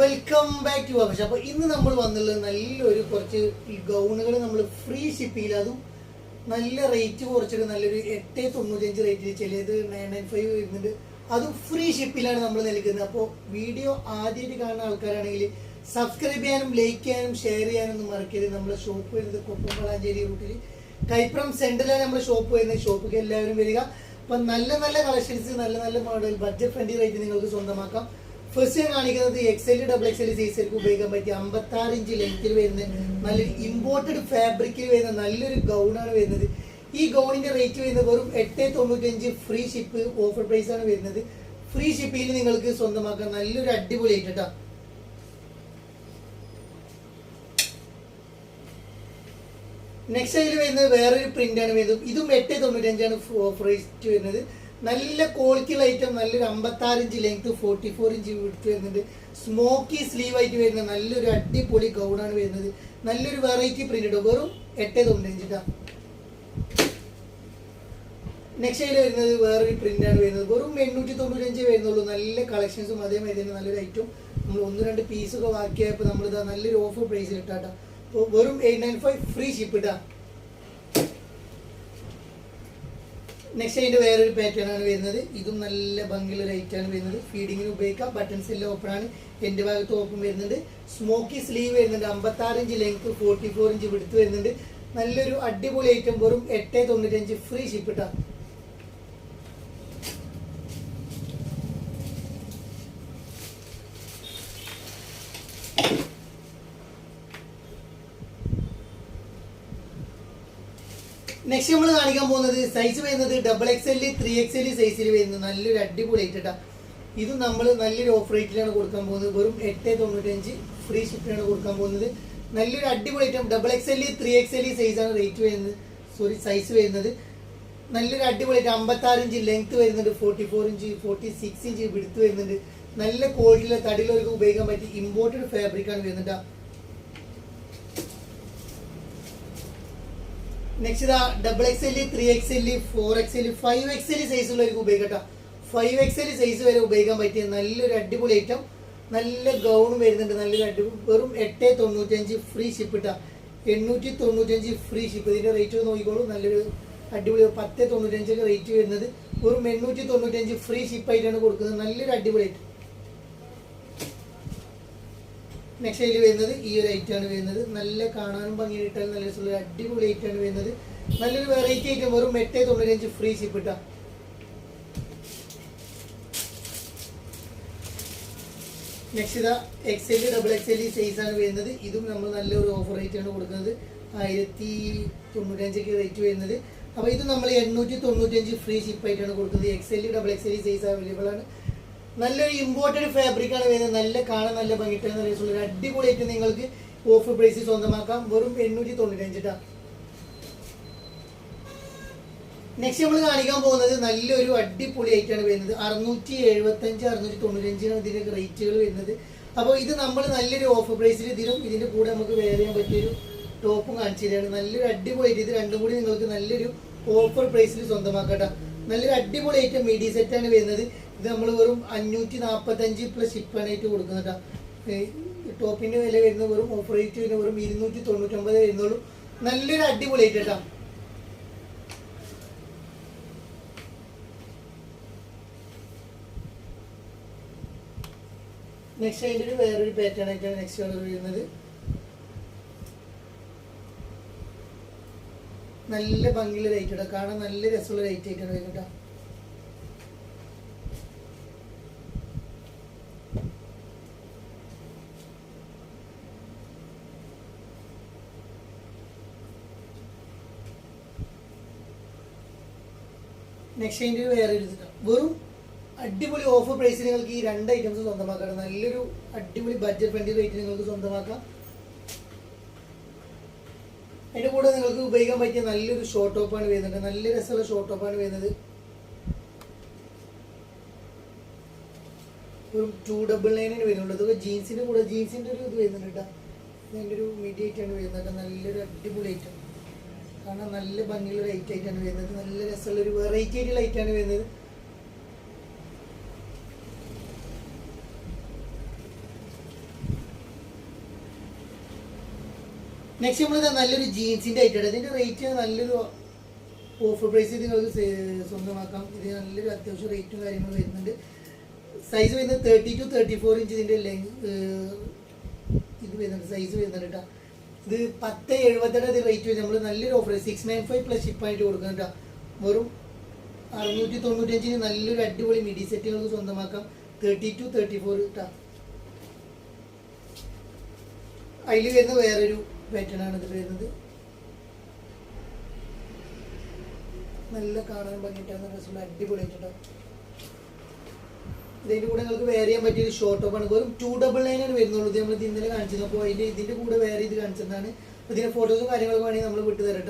Welcome back to പക്ഷെ അപ്പൊ ഇന്ന് നമ്മൾ വന്നുള്ളത് നല്ലൊരു കുറച്ച് ഈ ഗൗണുകൾ നമ്മൾ ഫ്രീ ഷിപ്പിങ്ങിൽ അതും നല്ല റേറ്റ് കുറച്ചൊക്കെ നല്ലൊരു എട്ട് തൊണ്ണൂറ്റഞ്ച് റേറ്റിൽ ചിലത് നയൻ നയൻ ഫൈവ് വരുന്നുണ്ട്. അതും ഫ്രീ ഷിപ്പിലാണ് നമ്മൾ നൽകുന്നത്. അപ്പോൾ വീഡിയോ ആദ്യമായിട്ട് കാണുന്ന ആൾക്കാരാണെങ്കിൽ സബ്സ്ക്രൈബ് ചെയ്യാനും ലൈക്ക് ചെയ്യാനും ഷെയർ ചെയ്യാനും ഒന്നും മറക്കരുത്. നമ്മുടെ ഷോപ്പ് വരുന്നത് കൊപ്പമ്പളാഞ്ചേരി റൂട്ടിൽ കൈപ്പുറം സെന്ററിലാണ് നമ്മുടെ ഷോപ്പ് വരുന്നത്. ഷോപ്പിലേക്ക് എല്ലാവരും വരിക. അപ്പം നല്ല നല്ല കളക്ഷൻസ് നല്ല നല്ല മോഡൽ ബഡ്ജറ്റ് ഫ്രണ്ട്ലി റേറ്റ് നിങ്ങൾക്ക് സ്വന്തമാക്കാം. ഫസ്റ്റ് ഞാൻ കാണിക്കുന്നത് X L double X L സൈസിലേക്ക് ഉപയോഗിക്കാൻ പറ്റിയ അമ്പത്തി ആറ് ഇഞ്ച് ലെങ്ത്തിൽ വരുന്ന നല്ലൊരു ഇമ്പോർട്ടഡ് ഫാബ്രിക്കിൽ വരുന്ന നല്ലൊരു ഗൗണാണ് വരുന്നത്. ഈ ഗൗണിന്റെ റേറ്റ് വരുന്നത് വെറും എട്ട് തൊണ്ണൂറ്റഞ്ച് ഫ്രീ ഷിപ്പ് ഓഫർ പ്രൈസ് ആണ് വരുന്നത്. ഫ്രീ ഷിപ്പിൽ നിങ്ങൾക്ക് സ്വന്തമാക്കാൻ നല്ലൊരു അടിപൊളി ആയിട്ട് നെക്സ്റ്റ് അതിൽ വരുന്നത് വേറൊരു പ്രിന്റ് ആണ് വരുന്നത്. ഇതും എട്ട് തൊണ്ണൂറ്റഞ്ചാണ് ഓഫർ റേറ്റ് വരുന്നത്. നല്ല ക്വാളിറ്റിയുള്ള ഐറ്റം നല്ലൊരു അമ്പത്താറ് inch length forty four inch വിടുത്ത് വരുന്നുണ്ട്. സ്മോക്കി സ്ലീവ് ആയിട്ട് വരുന്ന നല്ലൊരു അടിപൊളി ഗൗണാണ് വരുന്നത്. നല്ലൊരു വെറൈറ്റി പ്രിന്റ് ഇടും. വെറും എട്ട് തൊണ്ണൂറ്റഞ്ച് ട്ടാ. നെക്സ്റ്റ് അതിൽ വരുന്നത് വേറൊരു പ്രിന്റ് ആണ് വരുന്നത്. വെറും എണ്ണൂറ്റി തൊണ്ണൂറ്റഞ്ചേ വരുന്നുള്ളൂ. നല്ല കളക്ഷൻസും അതേമാതിരി തന്നെ നല്ലൊരു ഐറ്റം നമ്മൾ ഒന്ന് രണ്ട് പീസൊക്കെ വാക്കിയായപ്പോൾ നമ്മളിതാ നല്ലൊരു ഓഫർ പ്രൈസിൽ ഇട്ടാട്ടോ. വെറും eight nine five free ship ഇട്ടാ നെക്സ്റ്റ് അതിന്റെ വേറൊരു പാറ്റേൺ ആണ് വരുന്നത്. ഇതും നല്ല ഭംഗിയുള്ള ലൈറ്റാണ് വരുന്നത്. ഫീഡിങ്ങിന് ഉപയോഗിക്കാം. ബട്ടൺസ് എല്ലാം ഓപ്പൺ ആണ്. എന്റെ ഭാഗത്ത് ഓപ്പൺ വരുന്നുണ്ട്. സ്മോക്കി സ്ലീവ് വരുന്നുണ്ട്. അമ്പത്താറ് inch length forty four inch വിടുത്ത് വരുന്നുണ്ട്. നല്ലൊരു അടിപൊളി ഐറ്റം വെറും എട്ട് തൊണ്ണൂറ്റഞ്ച് ഫ്രീ ഷിപ്പ് നെക്സ്റ്റ് നമ്മൾ കാണിക്കാൻ പോകുന്നത് സൈസ് വരുന്നത് double X L three X L സൈസിൽ വരുന്നത്. നല്ലൊരു അടിപൊളി ആയിട്ടാ ഇത് നമ്മൾ നല്ലൊരു ഓഫർ റേറ്റിലാണ് കൊടുക്കാൻ പോകുന്നത്. വെറും എട്ട് തൊണ്ണൂറ്റഞ്ച് ഫ്രീ ഷിപ്പിലാണ് കൊടുക്കാൻ പോകുന്നത്. നല്ലൊരു അടിപൊളി item double X L three X L സൈസാണ് റേറ്റ് വരുന്നത്. സോറി സൈസ് വരുന്നത്. നല്ലൊരു അടിപൊളി ഐറ്റം അമ്പത്താറ് ഇഞ്ച് ലെങ്ത് വരുന്നുണ്ട്. Forty four inch forty six inch വിടുത്ത് വരുന്നുണ്ട്. നല്ല ക്വാളിറ്റിയിലെ തടിയിലൊക്കെ ഉപയോഗിക്കാൻ പറ്റിയ ഇമ്പോർട്ടഡ് ഫാബ്രിക് ആണ് വരുന്നുണ്ട് നെക്സ്റ്റ് ഇതാ double X L three X L four X L five X L size ഉള്ളവർക്ക് ഉപയോഗിക്കട്ടോ ഫൈവ് എക്സ് എൽ സൈസ് വരെ ഉപയോഗിക്കാൻ പറ്റിയ നല്ലൊരു അടിപൊളി ഐറ്റം നല്ല ഗൗണും വരുന്നുണ്ട്. നല്ലൊരു അടിപൊളി വെറും എട്ട് തൊണ്ണൂറ്റഞ്ച് ഫ്രീ ഷിപ്പ് ഇട്ടാ. എണ്ണൂറ്റി തൊണ്ണൂറ്റഞ്ച് ഫ്രീ ഷിപ്പ് ഇതിന്റെ റേറ്റ് നോക്കിക്കോളൂ. നല്ലൊരു അടിപൊളി പത്ത് തൊണ്ണൂറ്റഞ്ചൊക്കെ റേറ്റ് വരുന്നത്. വെറും എണ്ണൂറ്റി തൊണ്ണൂറ്റഞ്ച് ഫ്രീ ഷിപ്പ് ആയിട്ടാണ് കൊടുക്കുന്നത്. നല്ലൊരു അടിപൊളി ഐറ്റം നെക്സ്റ്റ് അതിൽ വരുന്നത് ഈ ഒരു ഐറ്റം ആണ് വരുന്നത്. നല്ല കാണാനും ഭംഗിയായിട്ടാണ് നല്ല രസമുള്ള അടിപൊളി ഐറ്റം ആണ് വരുന്നത്. നല്ലൊരു വെറൈറ്റി ഐറ്റം വെറും എട്ട് തൊണ്ണൂറ്റഞ്ച് ഫ്രീ ഷിപ്പ് ഇട്ടാ. നെക്സ്റ്റ് ഇതാ X L double X L ആണ് വരുന്നത്. ഇതും നമ്മൾ നല്ലൊരു ഓഫർ റേറ്റ് ആണ് കൊടുക്കുന്നത്. ആയിരത്തി തൊണ്ണൂറ്റഞ്ചൊക്കെ റേറ്റ് വരുന്നത്. അപ്പോൾ ഇത് നമ്മൾ എണ്ണൂറ്റി തൊണ്ണൂറ്റഞ്ച് ഫ്രീ ഷിപ്പ് ആയിട്ടാണ് കൊടുക്കുന്നത്. X L double X L size available ആണ്. നല്ലൊരു ഇമ്പോർട്ടഡ് ഫാബ്രിക് ആണ് വരുന്നത്. നല്ല കാണാൻ നല്ല ഭംഗിട്ടാണ് ഒരു അടിപൊളിയായിട്ട് നിങ്ങൾക്ക് ഓഫ് പ്രൈസിൽ സ്വന്തമാക്കാം. വെറും എണ്ണൂറ്റി തൊണ്ണൂറ്റി ട്ടാ. നെക്സ്റ്റ് നമ്മൾ കാണിക്കാൻ പോകുന്നത് നല്ലൊരു അടിപൊളി ആയിട്ടാണ് വരുന്നത്. അറുന്നൂറ്റി എഴുപത്തഞ്ച് അറുന്നൂറ്റി തൊണ്ണൂറ്റഞ്ചാണ് ഇതിന്റെ റേറ്റുകൾ വരുന്നത്. അപ്പോൾ ഇത് നമ്മൾ നല്ലൊരു ഓഫർ പ്രൈസിൽ ഇതിലും ഇതിന്റെ കൂടെ നമുക്ക് വെയർ ചെയ്യാൻ പറ്റിയൊരു ടോപ്പും കാണിച്ചു തരികയാണ് നല്ലൊരു അടിപൊളിയായിട്ട് ഇത് രണ്ടും കൂടി നിങ്ങൾക്ക് നല്ലൊരു ഓഫർ പ്രൈസിൽ സ്വന്തമാക്കട്ടെ നല്ലൊരു അടിപൊളി ഐറ്റം മീഡിയ ആണ് വരുന്നത്. ഇത് നമ്മൾ വെറും അഞ്ഞൂറ്റി നാൽപ്പത്തഞ്ച് പ്ലസ് ഷിപ്പാനായിട്ട് കൊടുക്കുന്നത് ടോപ്പിന്റെ വില വരുന്ന വെറും ഓഫർ റേറ്റ് വരുന്ന വെറും ഇരുന്നൂറ്റി തൊണ്ണൂറ്റൊമ്പത് വരുന്നുള്ളൂ. നല്ലൊരു അടിപൊളി ഐറ്റം കേട്ടോ നെക്സ്റ്റ് അതിന്റെ ഒരു വേറൊരു പാറ്റേൺ ആയിട്ടാണ് നെക്സ്റ്റ് കളർ വരുന്നത്. നല്ല ഭംഗിയുള്ള ലൈറ്റ് ഇടാം കാണാൻ നല്ല രസമുള്ള ലൈറ്റ് വരുന്നത് കേട്ടോ. നെക്സ്റ്റ് അതിന്റെ വേറെ ഒരു. വെറും അടിപൊളി ഓഫർ പ്രൈസിൽ നിങ്ങൾക്ക് ഈ രണ്ട് ഐറ്റംസ് സ്വന്തമാക്കാം. നല്ലൊരു അടിപൊളി ബഡ്ജറ്റ് ഫ്രണ്ട്ലി റേറ്റ് നിങ്ങൾക്ക് സ്വന്തമാക്കാം. അതിന്റെ കൂടെ നിങ്ങൾക്ക് ഉപയോഗിക്കാൻ പറ്റിയ നല്ലൊരു ഷോർട്ട് ടോപ്പാണ് വരുന്നത്. നല്ല രസമുള്ള ഷോർട്ട് ടോപ്പാണ് വരുന്നത്. ഒരു ടു ഡബിൾ നയനാണ് വരുന്നുള്ളൂ അതൊക്കെ ജീൻസിന്റെ കൂടെ ജീൻസിന്റെ ഒരു ഇത് വരുന്നുണ്ട് കേട്ടോ. അതിന്റെ ഒരു മീഡിയ ആയിട്ടാണ് വരുന്നത് നല്ലൊരു അടിപൊളി ഐറ്റം കാരണം നല്ല ഭംഗിയുള്ള ഒരു ഐറ്റം ആയിട്ടാണ് വരുന്നത്. നല്ല രസമുള്ള ഒരു വെറൈറ്റി ആയിട്ടുള്ള ഐറ്റാണ് വരുന്നത്. നെക്സ്റ്റ് നമ്മൾ നല്ലൊരു ജീൻസിന്റെ ഐറ്റം ഇതിന്റെ റേറ്റ് നല്ലൊരു ഓഫർ പ്രൈസ് നിങ്ങൾക്ക് സ്വന്തമാക്കാം. ഇത് നല്ലൊരു അത്യാവശ്യം റേറ്റും കാര്യങ്ങളും വരുന്നുണ്ട്. സൈസ് വരുന്നത് thirty two thirty four inch ഇതിന്റെ ലെങ് ഇത് വരുന്നുണ്ട്. സൈസ് വരുന്നുണ്ട് കേട്ടോ. ഇത് പത്ത് എഴുപത്തെട്ട് ഇത് റേറ്റ് വരും നമ്മൾ നല്ലൊരു offer six nine five plus ഷിപ്പായിട്ട് കേട്ടോ. വെറും അറുന്നൂറ്റി തൊണ്ണൂറ്റഞ്ചിന് നല്ലൊരു അടിപൊളി മിഡി സെറ്റുകൾക്ക് സ്വന്തമാക്കാം. തേർട്ടി ടു തേർട്ടി ഫോർ കേട്ടോ അതിൽ വരുന്ന വേറൊരു പാറ്റേൺ ആണ് ഇത് വരുന്നത്. നല്ല കാണാൻ ഭംഗിയിട്ടാണ് ഡ്രസ്സുള്ള അടിപൊളിയായിട്ടുണ്ടാവും ഇതിന്റെ കൂടെ നിങ്ങൾക്ക് വേറെ ചെയ്യാൻ പറ്റിയ ഒരു ഷോർട്ട് ആണ്. വെറും ടു ഡബിൾ നയൻ ആണ് വരുന്നുള്ളൂ. ഇത് നമ്മൾ ഇന്നലെ കാണിച്ചത്. അപ്പോൾ അതിന്റെ ഇതിന്റെ കൂടെ വേറെ ഇത് കാണിച്ചതാണ്. അപ്പോൾ ഇതിന്റെ ഫോട്ടോസും കാര്യങ്ങളൊക്കെ വേണമെങ്കിൽ നമ്മൾ വിട്ടു തരട്ടെ